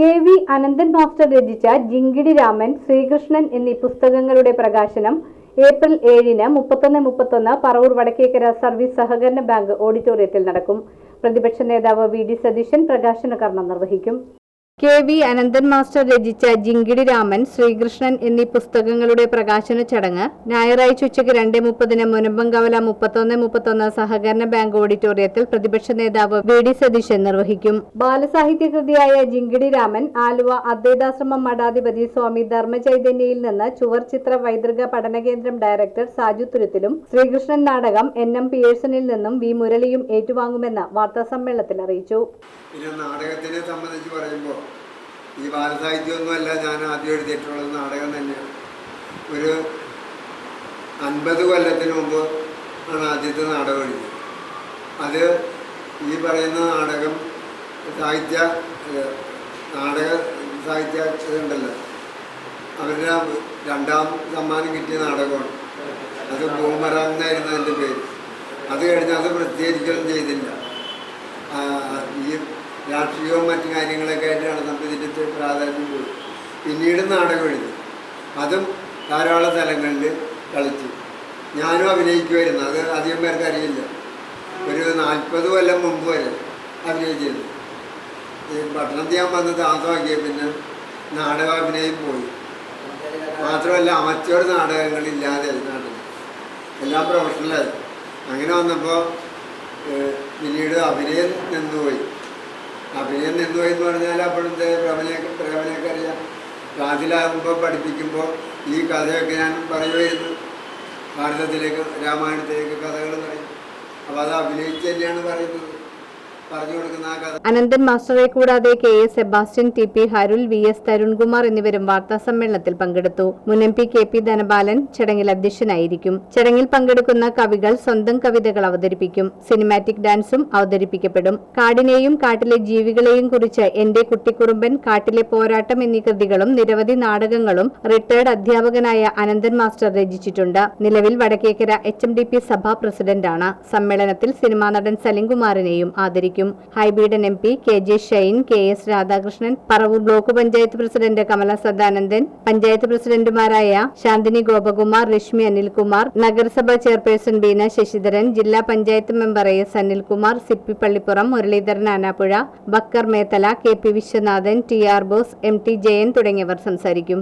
K V Ananthan master രചിച്ച ജിങ്കിടി രാമൻ ശ്രീകൃഷ്ണൻ എന്നീ പുസ്തകങ്ങളുടെ പ്രകാശനം ഏപ്രിൽ ഏഴിന് മുപ്പത്തൊന്ന് മുപ്പത്തൊന്ന് പറവൂർ വടക്കേക്കര സർവീസ് സഹകരണ ബാങ്ക് ഓഡിറ്റോറിയത്തിൽ നടക്കും. പ്രതിപക്ഷ നേതാവ് വി ഡി സതീശൻ പ്രകാശന കർമ്മം നിർവഹിക്കും. കെ വി അനന്തൻ മാസ്റ്റർ രചിച്ച ജിങ്കിടി രാമൻ ശ്രീകൃഷ്ണൻ എന്നീ പുസ്തകങ്ങളുടെ പ്രകാശന ചടങ്ങ് ഞായറാഴ്ച ഉച്ചയ്ക്ക് രണ്ട് മുപ്പതിന് മുനമ്പംകവല മുപ്പത്തൊന്ന് മുപ്പത്തൊന്ന് സഹകരണ ബാങ്ക് ഓഡിറ്റോറിയത്തിൽ പ്രതിപക്ഷ നേതാവ് വി ഡി സതീശൻ നിർവഹിക്കും. ബാലസാഹിത്യ കൃതിയായ ജിങ്കിടി രാമൻ ആലുവ അദ്വൈതാശ്രമം മഠാധിപതി സ്വാമി ധർമ്മചൈതന്യയിൽ നിന്ന് ചുവർ ചിത്ര പൈതൃക പഠന കേന്ദ്രം ഡയറക്ടർ സാജു തുരുത്തിലും ശ്രീകൃഷ്ണൻ നാടകം എൻ എം പിയേഴ്സണിൽ നിന്നും വി മുരളിയും ഏറ്റുവാങ്ങുമെന്ന് വാർത്താസമ്മേളനത്തിൽ അറിയിച്ചു. നാടകത്തിനെ പറയുമ്പോൾ ഈ ബാലസാഹിത്യമൊന്നുമല്ല ഞാൻ ആദ്യം എഴുതിയിട്ടുള്ളത് നാടകം തന്നെയാണ്. ഒരു അൻപത് കൊല്ലത്തിന് മുമ്പ് ആണ് ആദ്യത്തെ നാടകം എഴുതിയത്. അത് ഈ പറയുന്ന നാടകം സാഹിത്യ നാടക സാഹിത്യ ഉണ്ടല്ലോ അവരുടെ രണ്ടാം സമ്മാനം കിട്ടിയ നാടകമാണ്. അത് ബൂമറാങ് എന്നായിരുന്നു അതിന്റെ പേര്. അത് കഴിഞ്ഞ് അത് പ്രസിദ്ധീകരിക്കുകയും ചെയ്തില്ല. രാഷ്ട്രീയവും മറ്റു കാര്യങ്ങളൊക്കെ ആയിട്ടാണ് നമുക്ക് ഇതിന്റെ പ്രാധാന്യം കൊടുത്തത്. പിന്നീട് നാടകം എഴുതി. അതും ധാരാളം സ്ഥലങ്ങളിൽ കളിച്ചു. ഞാനും അഭിനയിക്കുമായിരുന്നു. അത് അധികം പേർക്ക് അറിയില്ല. ഒരു നാൽപ്പത് കൊല്ലം മുമ്പ് വരെ അഭിനയിച്ചിരുന്നു. ഈ പട്ടണത്തിൽ ഞാൻ വന്ന് താമസമാക്കിയ പിന്നെ നാടക അഭിനയം പോയി. മാത്രമല്ല അമച്ചോട് നാടകങ്ങളില്ലാതെ നാട്ടിൽ എല്ലാം പ്രൊഫഷണലായി അങ്ങനെ വന്നപ്പോൾ പിന്നീട് അഭിനയം നിന്നുപോയി. അഭിനയം നിന്നുപോയി എന്ന് പറഞ്ഞാൽ അപ്പോഴത്തെ പ്രവനെ പ്രവനെയൊക്കെ അറിയാം ക്ലാസ്സിലാകുമ്പോൾ പഠിപ്പിക്കുമ്പോൾ ഈ കഥയൊക്കെ ഞാൻ പറയുമായിരുന്നു. ഭാരതത്തിലേക്ക് രാമായണത്തിലേക്ക് കഥകൾ പറയും അപ്പോൾ അത് അഭിനയിച്ച് തന്നെയാണ് പറയുന്നത്. അനന്തൻ മാസ്റ്ററെ കൂടാതെ K S Sebastian T P Harul V S Tarunkumar എന്നിവരും വാർത്താ സമ്മേളനത്തിൽ പങ്കെടുത്തു. മുൻ M P K P Dhanabalan ചടങ്ങിൽ അധ്യക്ഷനായിരിക്കും. ചടങ്ങിൽ പങ്കെടുക്കുന്ന കവികൾ സ്വന്തം കവിതകൾ അവതരിപ്പിക്കും. സിനിമാറ്റിക് ഡാൻസും അവതരിപ്പിക്കപ്പെടും. കാടിനെയും കാട്ടിലെ ജീവികളെയും കുറിച്ച് എന്റെ കുട്ടിക്കുറുമ്പൻ കാട്ടിലെ പോരാട്ടം എന്നീ കൃതികളും നിരവധി നാടകങ്ങളും റിട്ടയർഡ് അധ്യാപകനായ അനന്തൻ മാസ്റ്റർ രചിച്ചിട്ടുണ്ട്. നിലവിൽ Vadakkekara H M D P സഭാ പ്രസിഡന്റാണ്. സമ്മേളനത്തിൽ സിനിമാ നടൻ സലിംകുമാറിനെയും ആദരിക്കും. Hibi Eden M P K J Shine K S Radhakrishnan Paravur block panchayat president Kamala Sadanandan panchayat പ്രസിഡന്റുമാരായ ശാന്തിനി ഗോപകുമാർ രശ്മി അനിൽകുമാർ നഗരസഭാ ചെയർപേഴ്സൺ ബീന ശശിധരൻ ജില്ലാ panchayat member A S Anilkumar Sippy Pallippuram Muraleedharan Anappuzha Bakar Methala K P Viswanathan T R Bose M T Jayan തുടങ്ങിയവർ സംസാരിക്കും.